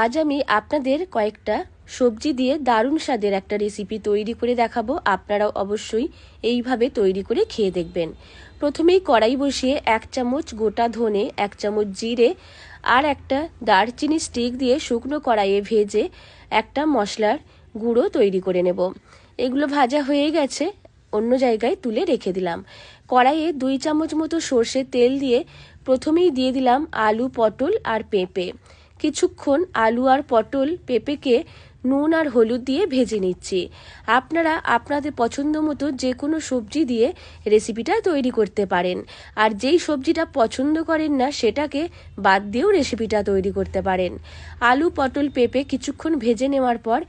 আজ আমি আপনাদের কয়েকটা সবজি দিয়ে দারুণ স্বাদের একটা রেসিপি তৈরি করে দেখাবো। আপনারাও অবশ্যই এইভাবে তৈরি করে খেয়ে দেখবেন। প্রথমেই কড়াই বসিয়ে এক চামচ গোটা ধনে, এক চামচ জিরে আর একটা দারচিনি স্টিক দিয়ে শুকনো কড়াইয়ে ভেজে একটা মশলার গুঁড়ো তৈরি করে নেব। এগুলো ভাজা হয়ে গেছে, অন্য জায়গায় তুলে রেখে দিলাম। কড়াইয়ে দুই চামচ মতো সর্ষের তেল দিয়ে প্রথমেই দিয়ে দিলাম আলু, পটল আর পেঁপে। কিছুক্ষণ আলু আর পটল, পেঁপেকে নুন আর হলুদ দিয়ে ভেজে নিচ্ছি। আপনারা আপনাদের পছন্দ মতো যে কোনো সবজি দিয়ে রেসিপিটা তৈরি করতে পারেন। আর যেই সবজিটা পছন্দ করেন না, সেটাকে বাদ দিয়েও রেসিপিটা তৈরি করতে পারেন। আলু, পটল, পেঁপে কিছুক্ষণ ভেজে নেওয়ার পর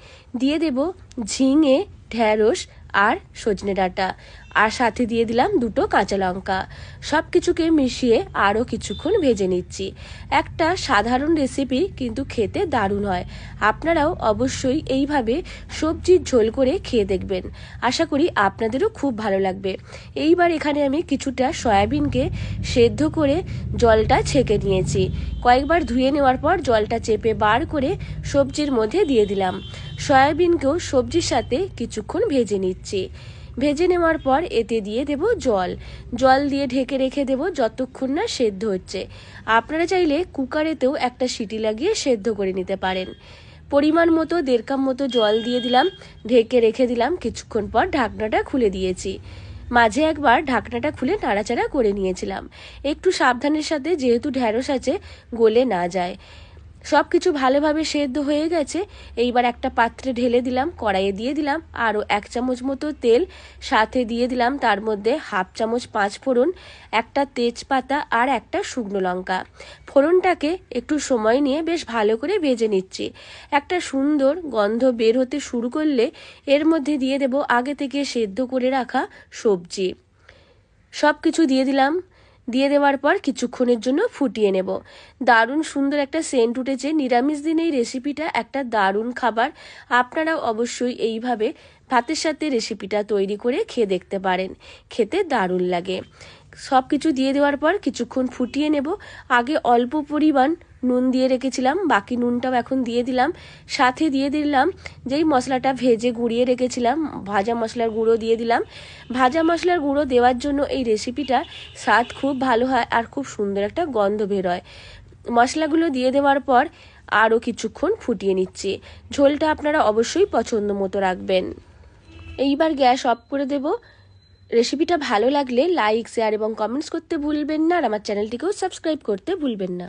দিয়ে দেব ঝিঙে ঢ্যাঁড়স আর সজনে ডাঁটা। আর সাথে দিয়ে দিলাম দুটো কাঁচা লঙ্কা। সব কিছুকে মিশিয়ে আরও কিছুক্ষণ ভেজে নিচ্ছি। একটা সাধারণ রেসিপি কিন্তু খেতে দারুণ হয়। আপনারাও অবশ্যই এইভাবে সবজির ঝোল করে খেয়ে দেখবেন। আশা করি আপনাদেরও খুব ভালো লাগবে। এইবার এখানে আমি কিছুটা সয়াবিনকে সেদ্ধ করে জলটা ছেঁকে নিয়েছি। কয়েকবার ধুয়ে নেওয়ার পর জলটা চেপে বার করে সবজির মধ্যে দিয়ে দিলাম। সয়াবিনকেও সবজির সাথে কিছুক্ষণ ভেজে নিচ্ছি। ভেজে নেওয়ার পর এতে দিয়ে দেব জল। জল দিয়ে ঢেকে রেখে দেব যতক্ষণ না সেদ্ধ হচ্ছে। আপনারা চাইলে কুকারেতেও একটা সিটি লাগিয়ে সেদ্ধ করে নিতে পারেন। পরিমাণ মতো, দেড় কাপ মতো জল দিয়ে দিলাম, ঢেকে রেখে দিলাম, কিছুক্ষণ পর ঢাকনাটা খুলে দিয়েছি। মাঝে একবার ঢাকনাটা খুলে নাড়াচাড়া করে নিয়েছিলাম। একটু সাবধানের সাথে, যেহেতু ঢ্যাঁড়স আছে, গলে না যায়। সব কিছু ভালোভাবে সেদ্ধ হয়ে গেছে। এইবার একটা পাত্রে ঢেলে দিলাম, কড়াইয়ে দিয়ে দিলাম, আরও এক চামচ মতো তেল, সাথে দিয়ে দিলাম তার মধ্যে হাফ চামচ পাঁচ ফোড়ন, একটা তেজপাতা আর একটা শুকনো লঙ্কা। ফোড়নটাকে একটু সময় নিয়ে বেশ ভালো করে ভেজে নিচ্ছি। একটা সুন্দর গন্ধ বের হতে শুরু করলে এর মধ্যে দিয়ে দেব আগে থেকে সেদ্ধ করে রাখা সবজি। সব কিছু দিয়ে দিলাম দিয়ে দেওয়ার পর কিছুক্ষণের জন্য ফুটিয়ে নেব। দারুণ সুন্দর একটা সেন্ট উঠেছে। নিরামিষ দিন এই রেসিপিটা একটা দারুণ খাবার। আপনারাও অবশ্যই এইভাবে ভাতের সাথে রেসিপিটা তৈরি করে খেয়ে দেখতে পারেন। খেতে দারুণ লাগে। সব কিছু দিয়ে দেওয়ার পর কিছুক্ষণ ফুটিয়ে নেব। আগে অল্প পরিমাণ নুন দিয়ে রেখেছিলাম, বাকি নুনটাও এখন দিয়ে দিলাম। সাথে দিয়ে দিলাম যেই মশলাটা ভেজে গুঁড়িয়ে রেখেছিলাম, ভাজা মশলার গুঁড়ো দিয়ে দিলাম। ভাজা মশলার গুঁড়ো দেওয়ার জন্য এই রেসিপিটা স্বাদ খুব ভালো হয় আর খুব সুন্দর একটা গন্ধ বেরোয় মশলাগুলো দিয়ে দেওয়ার পর আরও কিছুক্ষণ ফুটিয়ে নিচ্ছি। ঝোলটা আপনারা অবশ্যই পছন্দ মতো রাখবেন। এইবার গ্যাস অফ করে দেব। রেসিপিটা ভালো লাগলে লাইক, শেয়ার এবং কমেন্টস করতে ভুলবেন না আর আমার চ্যানেলটিকেও সাবস্ক্রাইব করতে ভুলবেন না।